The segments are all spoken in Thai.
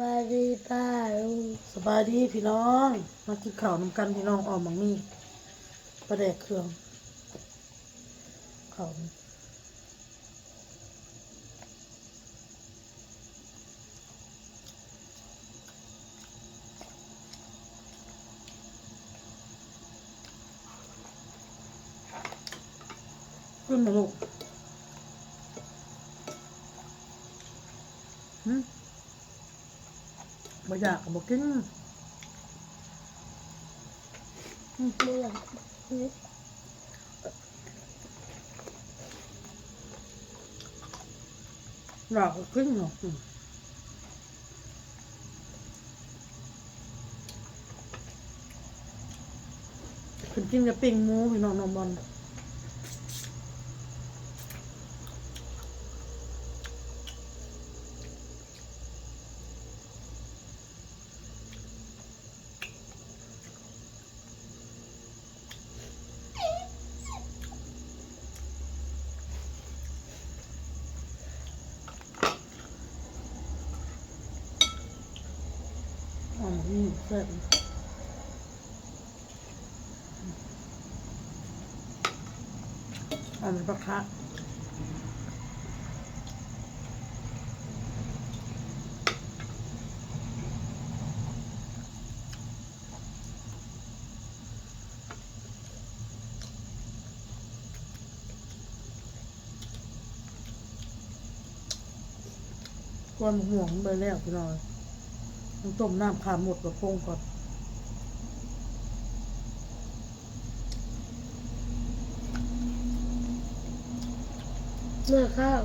บายดีป้าลุงสบายดีพี่น้อง มากินข้าวนำกันพี่น้องออมมังมีปลาแดกเครื่องข้าวขึ้นมาลูกหืม บ่อยากก็บ่กินไม่อยากอยากกินเนาะอืมเพิ่นกินกับปิ้งหมูพี่น้องน้องบอล อ๋อนี่แซ่บอ๋อมันปลาคะก้อนห่วงไปแล้วพี่น้อง ต้องต้มน้ำขาหมดกับโป่งก่อนเมื่อข้าว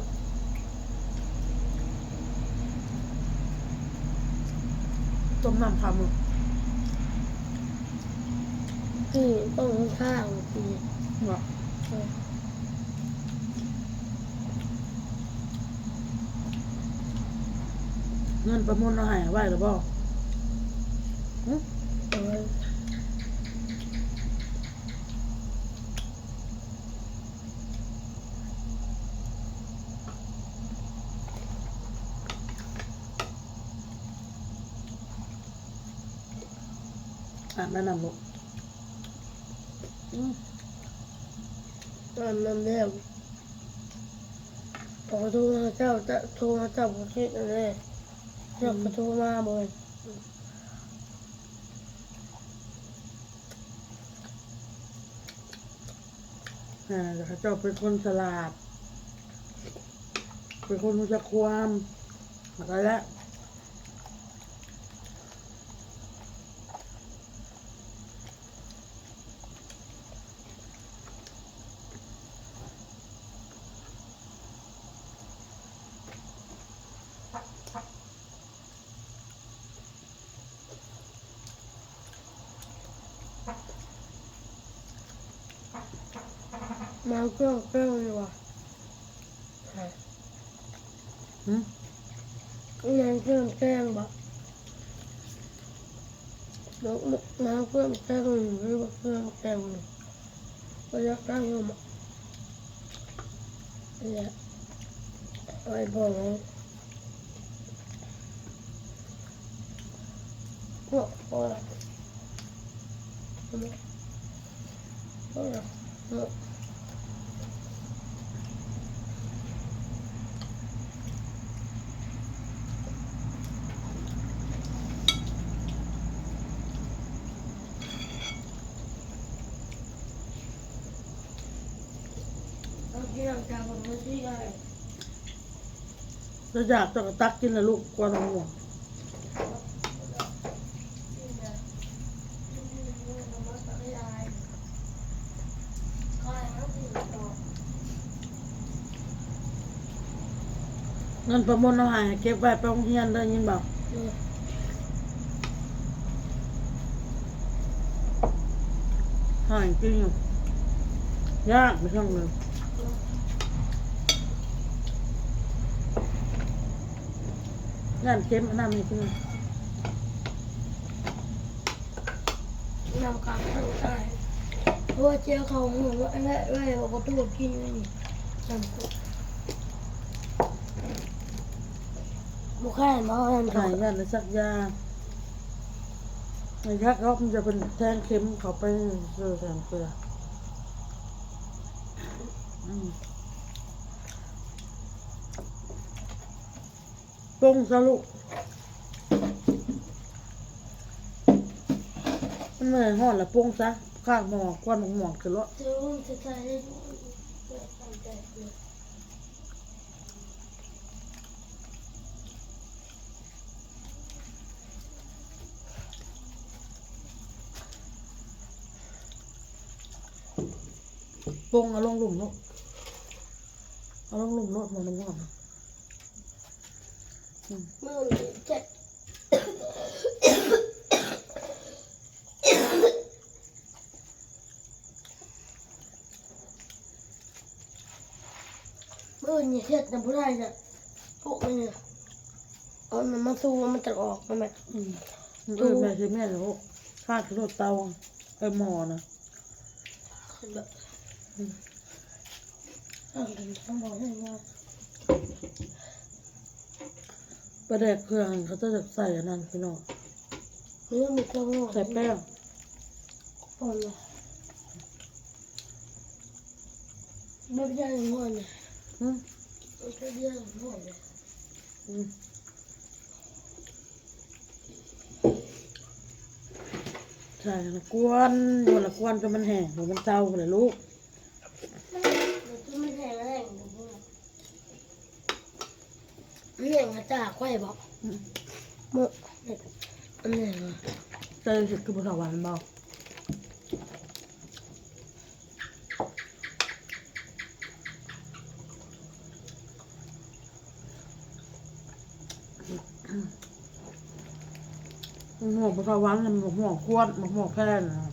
ต้มน้ำขาหมดที่ต้องข้าวที่เนาะ เงินประมูลเราใหายไว้หรือเปล่าอออะแนะนำลูกตอนนั้นเรียกพอโทรมาเจ้าจะโทรมาเจ้าผมคิดอะไร เจ้าก็โทรมาบ่อยอ่าแต่เขาเจ้าเป็นคนสลาด เป็นคนรู้จักความอะไรแล้ว มาเครื่องเครื่องดีกว่าหืมน้ำเครื่องแกงบ่น้ำน้ำเครื่องแกงหรือว่าเครื่องแกงก็อยากได้อยู่มั้งเนี่ยไอ้บอกนะก็พอละพอละพอละ เราจะบอกว่าที่อะไรจะอยากจะตักกินละลูกกลัวน้องห่วงเงินประมูลเราหายเก็บไว้ไปโรงเรียนได้ยินบอกหายจริงอยู่ยากไม่ช่างเลย งานเก็บอันนั้นนี่คือนำกลางทางใต้เพราะว่าเจ้าเขาหัวว่าอะไรอะไรบอกว่าตัวกินนี่นำตัวบุกแค่มาเอานั่นหายยันในสักยาในยักษ์เขามันจะเป็นแทงเข็มเขาไปเจอแทนเกลืออืม ปรุงซะลูกมันเหนื่อยห่อนละปรุงซะข้างหมอกควันหมอกคือรถเจ้าจะใส่ได้ดูเปิดตามใจเลยปงเอาลงหลุมลูกเอาลงหลุมรถมันห่อน มื่อนี้เจ็ดมื่อนี้เช็ดน้ำผู้ได้จะพวกมันเนี่ยเอามันมาสู้มันจะออกมาไหมอืมเออแม่คือแม่ลูกข้าคือรถเตาเออหมอนะแบบเอาถึงต้องบอกให้ว่า ประเด็กเครื่องเขาจะใส่อันนั้นพี่น้องเรื่องมีเครื่องนอกใส่แป้งคนละไม่ได้หัวเนี่ยอืมไม่ได้หัวเนี่ยอืมใช่ละกวนอยู่ละกวนจนมันแห้งเดี๋ยวมันเตาเลยลูก มันจะไม่แห้งแรงดูว่า ไม่แห้งกระจากไว้บอกอืมหมดเนี่ยอันนี้เหรอสุดคือภาษาหวานบามันหัวภาษาหวานมันหัวกวนมันหัวแค่นะ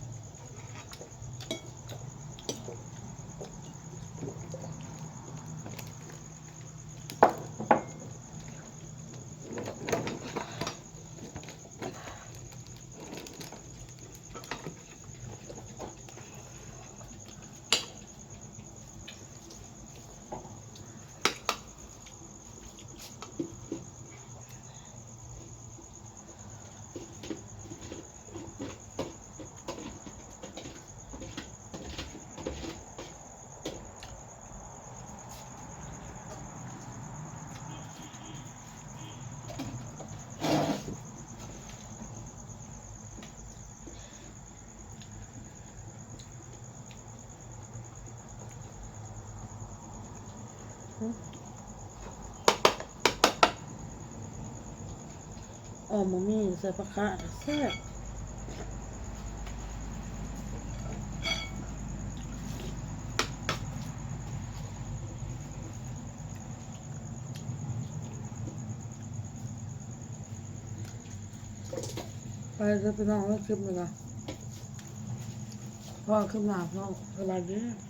ออมมีใส่ปลาคะแซ่บไปจะไปนอนแล้วคลิปเลยนะพ่อขึ้นมาพ่อเวลาเนี้ย